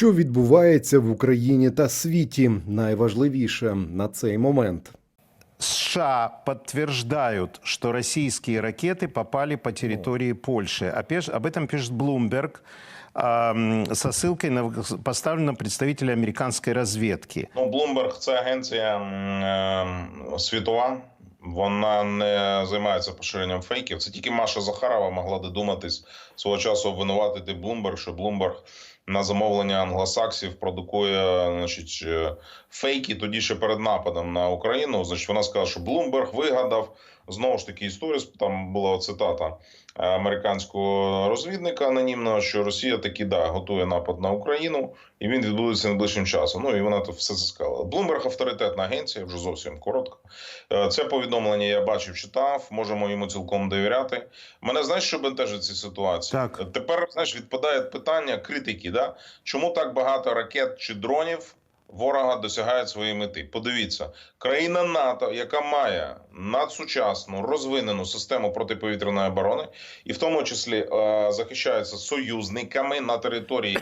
Що відбувається в Україні та світі? Найважливіше на цей момент. США подтверждают, что российские ракеты попали по территории Польши. Опеш- Об этом пишет Bloomberg ам, со ссылкой на поставленного представителя американской разведки. Ну, Bloomberg – це агенція м, е, світова. Вона не займається поширенням фейків. Це тільки Маша Захарова могла додуматись свого часу обвинуватити Bloomberg, що Bloomberg на замовлення англосаксів продукує значить, е, фейки тоді ще перед нападом на Україну. Значить, вона сказала, що Блумберг вигадав знову ж таки історію. Там була цитата е, американського розвідника анонімного, що Росія таки да готує напад на Україну, і він відбудеться найближчим часом. Ну і вона то все це сказала. Bloomberg – авторитетна агенція, вже зовсім коротко. Е, Це повідомлення я бачив, читав. Можемо йому цілком довіряти. Мене знаєш, що бентежить ці ситуації? Так. Тепер знаєш, відпадає питання критики. Да? Чому так багато ракет чи дронів ворога досягають своєї мети? Подивіться, країна НАТО, яка має надсучасну розвинену систему протиповітряної оборони, і в тому числі е, захищається союзниками на території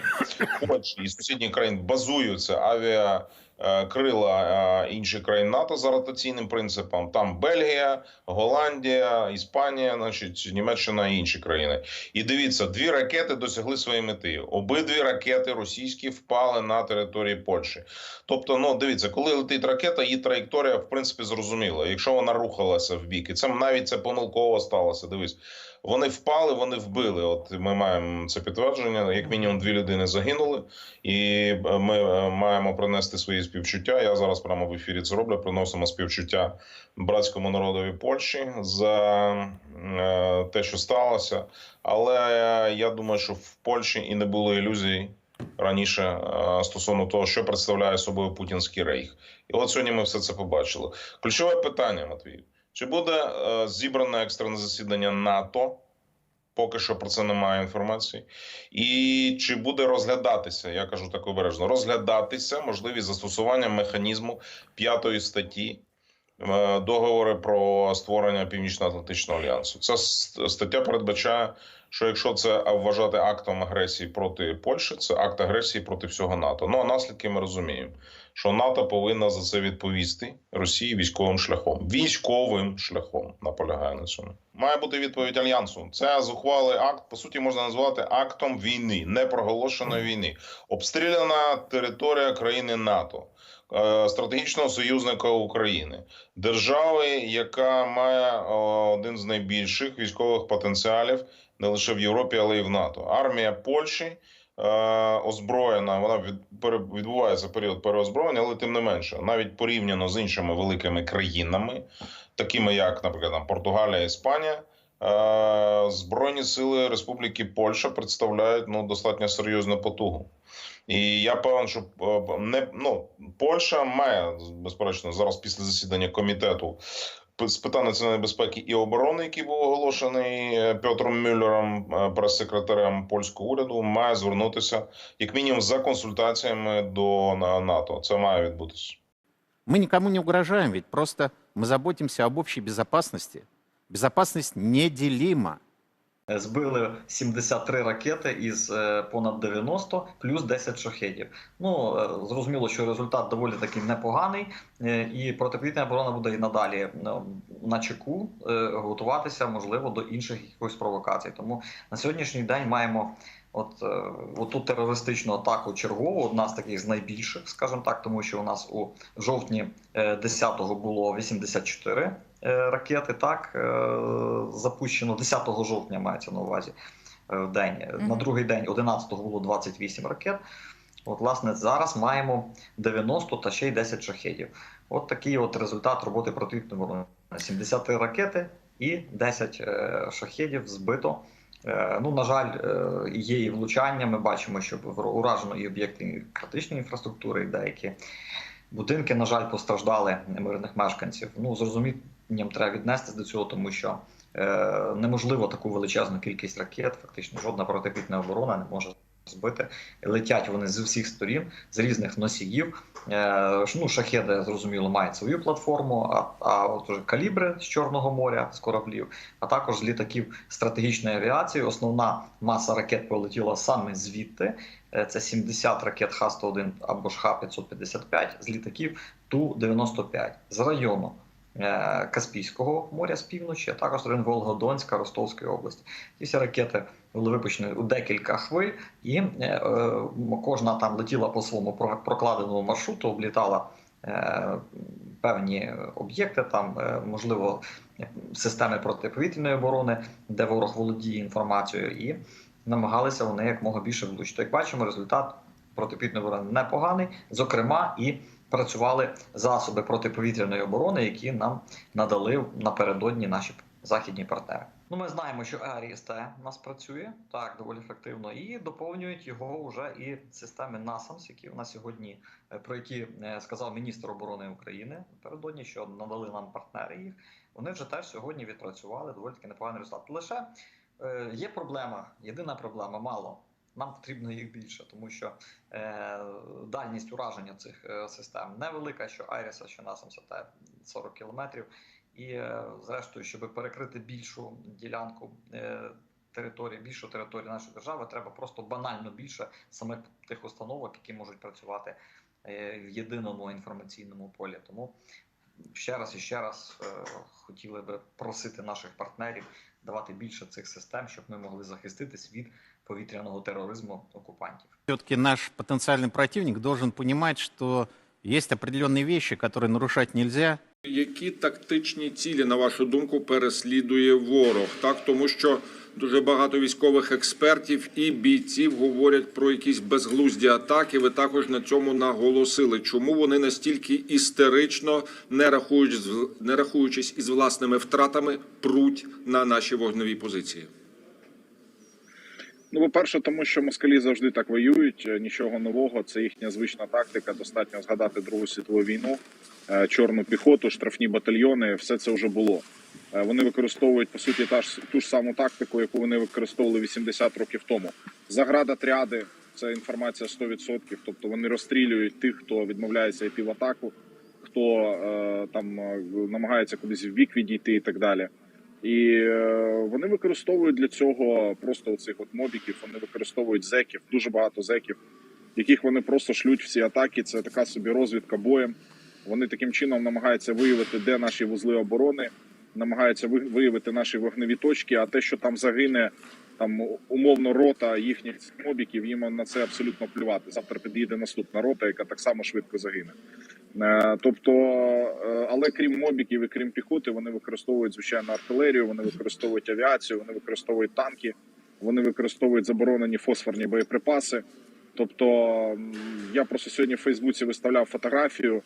Польщі і сусідніх країн базуються авіа. Е, Крила е, інших країн НАТО за ротаційним принципом. Там Бельгія, Голландія, Іспанія, значить Німеччина і інші країни. І дивіться, дві ракети досягли своєї мети. Обидві ракети російські впали на території Польщі. Тобто, ну дивіться, коли летить ракета, її траєкторія в принципі зрозуміла. Якщо вона рухалася в бік, і це навіть це помилково сталося. Дивись, вони впали, вони вбили. От ми маємо це підтвердження. Як мінімум, дві людини загинули, і ми е, маємо принести свої співчуття. Я зараз прямо в ефірі це роблю. Приносимо співчуття братському народові Польщі за е, те, що сталося. Але я думаю, що в Польщі і не було ілюзій раніше е, стосовно того, що представляє собою путінський рейх. І от сьогодні ми все це побачили. Ключове питання, Матвій: чи буде е, зібране екстрене засідання НАТО? Поки що про це немає інформації, і чи буде розглядатися, я кажу так обережно, розглядатися можливість застосування механізму п'ятої статті договори про створення Північно-Атлантичного альянсу. Ця стаття передбачає, що якщо це вважати актом агресії проти Польщі, це акт агресії проти всього НАТО. Ну а наслідки ми розуміємо, що НАТО повинна за це відповісти Росії військовим шляхом. Військовим шляхом наполягає на цьому. Має бути відповідь альянсу. Це зухвалий акт, по суті, можна назвати актом війни, непроголошеної війни. Обстріляна територія країни НАТО. Е, Стратегічного союзника України, держави, яка має е, один з найбільших військових потенціалів не лише в Європі, але й в НАТО. Армія Польщі е, озброєна. Вона відбувається період переозброєння, але тим не менше, навіть порівняно з іншими великими країнами, такими як, наприклад, там, Португалія, Іспанія. Збройні сили Республіки Польща представляють ну достатньо серйозну потугу. І я певен, що е, не ну Польща має безперечно зараз після засідання комітету з питань національної безпеки і оборони, який був оголошений е, Петром Мюллером, е, прес-секретарем польського уряду, має звернутися як мінімум за консультаціями до НАТО. Це має відбутися. Мы никому не угрожаем, ведь просто мы заботимся об общей безопасности. Безопасность неделима. Збили 73 ракети із е, понад 90, плюс 10 шахедів. Ну е, зрозуміло, що результат доволі таки непоганий, е, і протиповітряна оборона буде і надалі на чеку готуватися, можливо, до інших якихось провокацій. Тому на сьогоднішній день маємо. От, оту терористичну атаку чергову, одна з таких з найбільших, скажімо так, тому що у нас у жовтні е, 10-го було 84 е, ракети, так е, запущено 10 жовтня мається на увазі е, в день. На другий день, 11-го було 28 ракет. От, власне, зараз маємо 90 та ще й 10 шахедів. От такий от результат роботи противної оборони. 73 ракети і 10 е, шахедів збито. Е, Ну, на жаль, е, є і влучання. Ми бачимо, що уражено і об'єкти критичної інфраструктури, і деякі будинки, на жаль, постраждали мирних мешканців. Ну, з розумінням треба віднестись до цього, тому що е, неможливо таку величезну кількість ракет, фактично жодна протиповітряна оборона не може збити. Летять вони з усіх сторін, з різних носіїв. Е, ну, шахеди, зрозуміло, мають свою платформу, а, а от уже калібри з Чорного моря, з кораблів, а також з літаків стратегічної авіації. Основна маса ракет полетіла саме звідти. Е, Це 70 ракет Х-101 або ж Х-555 з літаків Ту-95 з району е, Каспійського моря з півночі, а також район Волгодонська Ростовської області. Ці всі ракети були випущені у декілька хвиль, і е, кожна там летіла по своєму прокладеному маршруту, облітала певні об'єкти, там, можливо, системи протиповітряної оборони, де ворог володіє інформацією, і намагалися вони якмога більше влучити. Як бачимо, результат протиповітряної оборони непоганий. Зокрема, і працювали засоби протиповітряної оборони, які нам надали напередодні наші західні партнери. Ну, ми знаємо, що АРІСТ у нас працює так доволі ефективно, і доповнюють його вже і системи NASAMS, які у нас сьогодні, е, про які е, сказав міністр оборони України напередодні, що надали нам партнери їх. Вони вже теж сьогодні відпрацювали доволі таки непоганий результат. Лише е, є проблема, єдина проблема мало. Нам потрібно їх більше, тому що е, дальність ураження цих е, систем невелика, що Айріса, що NASAMS – це 40 кілометрів. І, е, зрештою, щоб перекрити більшу ділянку е, території, більшу територію нашої держави, треба просто банально більше самих тих установок, які можуть працювати е, в єдиному інформаційному полі. Тому ще раз і ще раз е, хотіли би просити наших партнерів давати більше цих систем, щоб ми могли захиститись від повітряного тероризму окупантів. Все-таки наш потенциальный противник должен понимать, что есть определенные вещи, которые нарушать нельзя, Які тактичні цілі, на вашу думку, переслідує ворог? Так, тому що дуже багато військових експертів і бійців говорять про якісь безглузді атаки. Ви також на цьому наголосили. Чому вони настільки істерично, не рахуючись, не рахуючись із власними втратами, пруть на наші вогневі позиції? Ну, по-перше, тому що москалі завжди так воюють. е, Нічого нового. Це їхня звична тактика. Достатньо згадати Другу світову війну, е, чорну піхоту, штрафні батальйони. Все це вже було. Е, Вони використовують по суті та ж ту ж саму тактику, яку вони використовували 80 років тому. Заградотряди – це інформація 100%. Тобто вони розстрілюють тих, хто відмовляється йти в атаку, хто е, там е, намагається кудись в бік відійти і так далі. І е, вони використовують для цього просто оцих от мобіків. Вони використовують зеків, дуже багато зеків, яких вони просто шлють в ці атаки. Це така собі розвідка боєм. Вони таким чином намагаються виявити, де наші вузли оборони, намагаються виявити наші вогневі точки. А те, що там загине там умовно рота їхніх мобіків, їм на це абсолютно плювати. Завтра під'їде наступна рота, яка так само швидко загине. Е, Тобто, е, але крім мобіків і крім піхоти, вони використовують звичайно артилерію, вони використовують авіацію, вони використовують танки, вони використовують заборонені фосфорні боєприпаси. Тобто, я просто сьогодні в Фейсбуці виставляв фотографію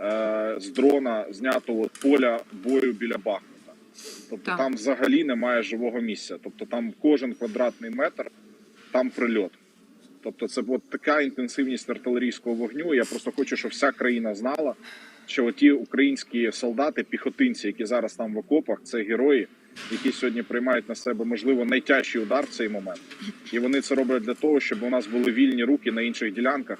е, з дрона, знятого поля бою біля Бахмута. Тобто Так. там взагалі немає живого місця. Тобто там кожен квадратний метр, там прильот. Тобто, це от така інтенсивність артилерійського вогню. Я просто хочу, щоб вся країна знала, що ті українські солдати, піхотинці, які зараз там в окопах, це герої, які сьогодні приймають на себе можливо найтяжчий удар в цей момент. І вони це роблять для того, щоб у нас були вільні руки на інших ділянках.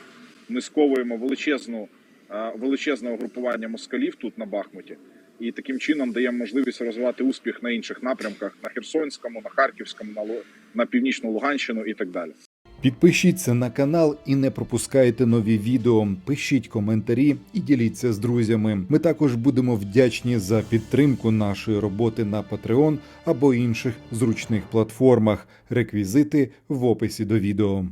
Ми сковуємо величезну е, величезне угрупування москалів тут на Бахмуті, і таким чином даємо можливість розвивати успіх на інших напрямках на Херсонському, на Харківському, на на північну Луганщину і так далі. Підпишіться на канал і не пропускайте нові відео. Пишіть коментарі і діліться з друзями. Ми також будемо вдячні за підтримку нашої роботи на Patreon або інших зручних платформах. Реквізити в описі до відео.